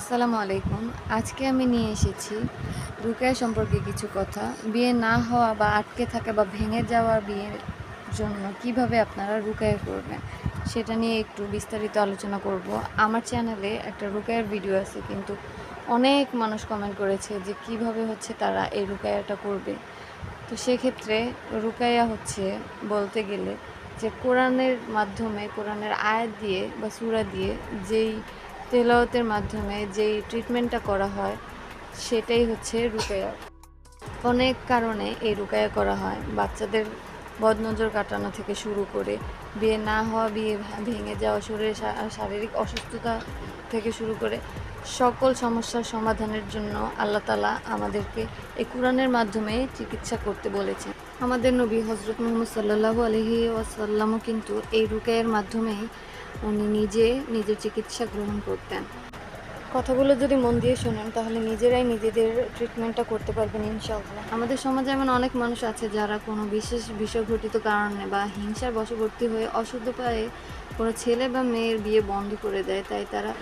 আসসালামু আলাইকুম। আজকে আমি নিয়ে এসেছি রুকায়া সম্পর্কে কিছু কথা। বিয়ে না হওয়া বা আটকে থাকা বা ভেঙে যাওয়া বিয়ের জন্য কীভাবে আপনারা রুকায়া করবেন, সেটা নিয়ে একটু বিস্তারিত আলোচনা করব। আমার চ্যানেলে একটা রুকায়ার ভিডিও আছে, কিন্তু অনেক মানুষ কমেন্ট করেছে যে কীভাবে হচ্ছে তারা এই রুকায়াটা করবে। তো সেক্ষেত্রে রুকায়া হচ্ছে বলতে গেলে যে কোরআনের মাধ্যমে, কোরআনের আয়াত দিয়ে বা সুরা দিয়ে যেই তেলাওয়াতের মাধ্যমে যেই ট্রিটমেন্টটা করা হয়, সেটাই হচ্ছে রুকায়া। অনেক কারণে এই রুকায়া করা হয়। বাচ্চাদের বদনজর কাটানো থেকে শুরু করে বিয়ে না হওয়া, বিয়ে ভেঙে যাওয়া শরীরের শারীরিক অসুস্থতা থেকে শুরু করে সকল সমস্যার সমাধানের জন্য আল্লাহ তালা আমাদেরকে এই কোরআনের মাধ্যমে চিকিৎসা করতে বলেছেন। আমাদের নবী হজরত মোহাম্মদ সাল্লাহ আলহি ওয়াসাল্লামও কিন্তু এই রুকায়ের মাধ্যমেই উনি নিজে নিজের চিকিৎসা গ্রহণ করতেন। কথাগুলো যদি মন দিয়ে শোনেন, তাহলে নিজেরাই নিজেদের ট্রিটমেন্টটা করতে পারবেন ইনশাআল্লাহ। আমাদের সমাজে এমন অনেক মানুষ আছে যারা কোনো বিশেষ বিষয়ঘটিত কারণে বা হিংসার বশবর্তী হয়ে অশুদ্ধ পায়ে কোনো ছেলে বা মেয়ের বিয়ে বন্ধ করে দেয়, তাই তারা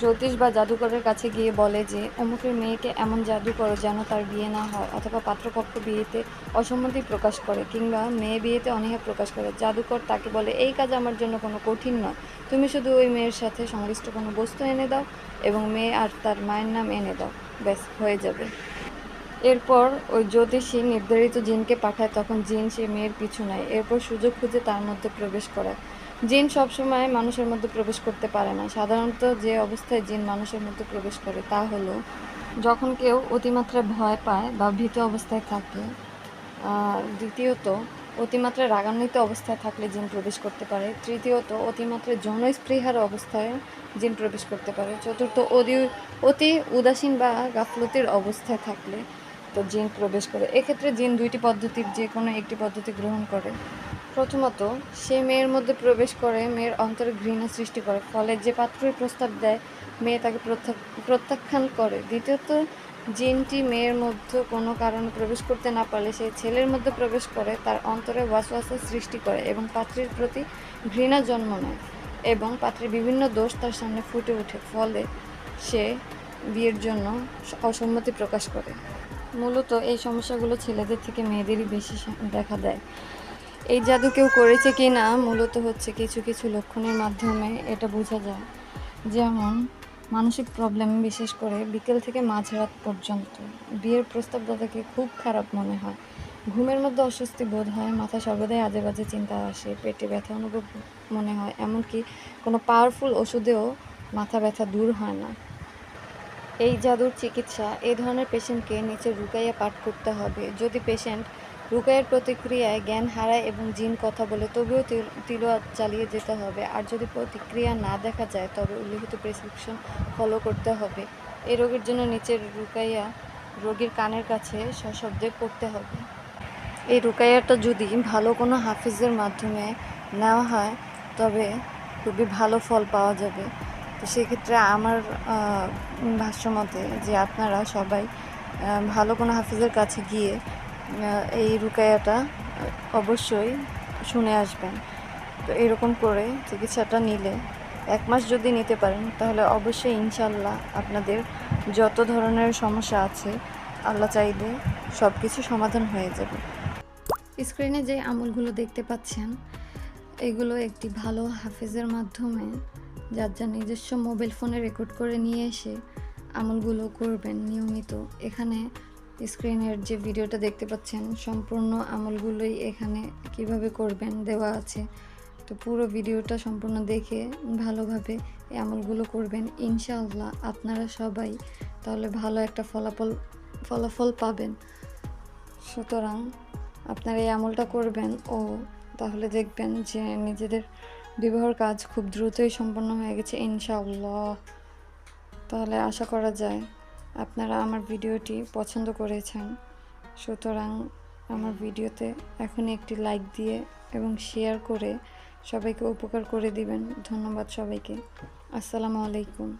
জ্যোতিষ বা জাদুকরের কাছে গিয়ে বলে যে, অমুকের মেয়েকে এমন জাদু করো যেন তার বিয়ে না হয় অথবা পাত্রপক্ষ বিয়েতে অসম্মতি প্রকাশ করে কিংবা মেয়ে বিয়েতে অনীহা প্রকাশ করে। জাদুকর তাকে বলে, এই কাজ আমার জন্য কোনো কঠিন নয়। তুমি শুধু ওই মেয়ের সাথে সংশ্লিষ্ট কোনো বস্তু এনে দাও এবং মেয়ে আর তার মায়ের নাম এনে দাও। ব্যাস, হয়ে যাবে। এরপর ওই জ্যোতিষী নির্ধারিত জিনকে পাঠায়, তখন জিন সে মেয়ের পিছু নেয়। এরপর সুযোগ খুঁজে তার মধ্যে প্রবেশ করায় জিন সবসময় মানুষের মধ্যে প্রবেশ করতে পারে না। সাধারণত যে অবস্থায় জিন মানুষের মধ্যে প্রবেশ করে তা হলো, যখন কেউ অতিমাত্রায় ভয় পায় বা ভীত অবস্থায় থাকে দ্বিতীয়ত, অতিমাত্রায় রাগান্বিত অবস্থায় থাকলে জিন প্রবেশ করতে পারে। তৃতীয়ত, অতিমাত্রায় যৌন স্পৃহার অবস্থায় জিন প্রবেশ করতে পারে। চতুর্থ অতি উদাসীন বা গাফলতির অবস্থায় থাকলে তো জিন প্রবেশ করে। এক্ষেত্রে জিন দুইটি পদ্ধতির যে কোনো একটি পদ্ধতি গ্রহণ করে। প্রথমত, সে মেয়ের মধ্যে প্রবেশ করে, মেয়ের অন্তরে ঘৃণা সৃষ্টি করে, ফলে যে পাত্রই প্রস্তাব দেয়, মেয়ে তাকে প্রত্যা- প্রত্যাখ্যান করে। দ্বিতীয়ত, জিনটি মেয়ের মধ্যে কোনো কারণে প্রবেশ করতে না পারলে সে ছেলের মধ্যে প্রবেশ করে, তার অন্তরে ওয়াসওয়াসা সৃষ্টি করে এবং পাত্রীর প্রতি ঘৃণা জন্ম নেয় এবং পাত্রের বিভিন্ন দোষ তার সামনে ফুটে ওঠে, ফলে সে বিয়ের জন্য অসম্মতি প্রকাশ করে। মূলত এই সমস্যাগুলো ছেলেদের থেকে মেয়েদেরই বেশি দেখা দেয়। এই জাদু কেউ করেছে কি না, মূলত হচ্ছে কিছু কিছু লক্ষণের মাধ্যমে এটা বোঝা যায়। যেমন, মানসিক প্রবলেম বিশেষ করে বিকেল থেকে মাঝরাত পর্যন্ত। বিয়ের প্রস্তাবদাতাকে খুব খারাপ মনে হয়। ঘুমের মধ্যে অস্বস্তি বোধ হয়, মাথা সর্বদাই আজে বাজে চিন্তা আসে, পেটে ব্যথা অনুভব মনে হয়, এমনকি কোনো পাওয়ারফুল ওষুধেও মাথা ব্যথা দূর হয় না। এই জাদুর চিকিৎসা এই ধরনের পেশেন্টকে নিচে রুকাইয়া পাঠ করতে হবে। যদি পেশেন্ট রুকাইয়ের প্রতিক্রিয়ায় জ্ঞান হারায় এবং জিন কথা বলে, তবেও তিল- চালিয়ে যেতে হবে। আর যদি প্রতিক্রিয়া না দেখা যায়, তবে উল্লিখিত প্রেসক্রিপশন ফলো করতে হবে। এই রোগের জন্য নিচের রুকাইয়া রোগীর কানের কাছে সশব্দে পড়তে হবে। এই রুকাইয়াটা যদি ভালো কোনো হাফিজের মাধ্যমে নেওয়া হয়, তবে খুবই ভালো ফল পাওয়া যাবে। তো সেক্ষেত্রে আমার আহ, ভাষ্য মতে যে আপনারা সবাই ভালো কোনো হাফিজের কাছে গিয়ে এই রুকায়াটা অবশ্যই শুনে আসবেন। তো এরকম করে চিকিৎসাটা নিলে এক মাস যদি নিতে পারেন তাহলে অবশ্যই ইনশাল্লাহ আপনাদের যত ধরনের সমস্যা আছে আল্লাহ চাইলে সব কিছু সমাধান হয়ে যাবে। স্ক্রিনে যে আমলগুলো দেখতে পাচ্ছেন এগুলো একটি ভালো হাফেজের মাধ্যমে যার যার নিজস্ব মোবাইল ফোনে রেকর্ড করে নিয়ে এসে আমলগুলো করবেন নিয়মিত। এখানে স্ক্রিনের যে ভিডিওটা দেখতে পাচ্ছেন, সম্পূর্ণ আমলগুলোই এখানে কীভাবে করবেন দেওয়া আছে। তো পুরো ভিডিওটা সম্পূর্ণ দেখে ভালোভাবে এই আমলগুলো করবেন। ইনশাআল্লাহ আপনারা সবাই তাহলে ভালো একটা ফলাফল ফলাফল পাবেন। সুতরাং আপনারা এই আমলটা করবেন ও তাহলে দেখবেন যে নিজেদের বিবাহর কাজ খুব দ্রুতই সম্পন্ন হয়ে গেছে, ইনশাআল্লাহ। তাহলে আশা করা যায় আপনারা আমার ভিডিওটি পছন্দ করেছেন। সুতরাং আমার ভিডিওতে এখনই একটি লাইক দিয়ে এবং শেয়ার করে সবাইকে উপকার করে দিবেন। ধন্যবাদ সবাইকে। আসসালামু আলাইকুম।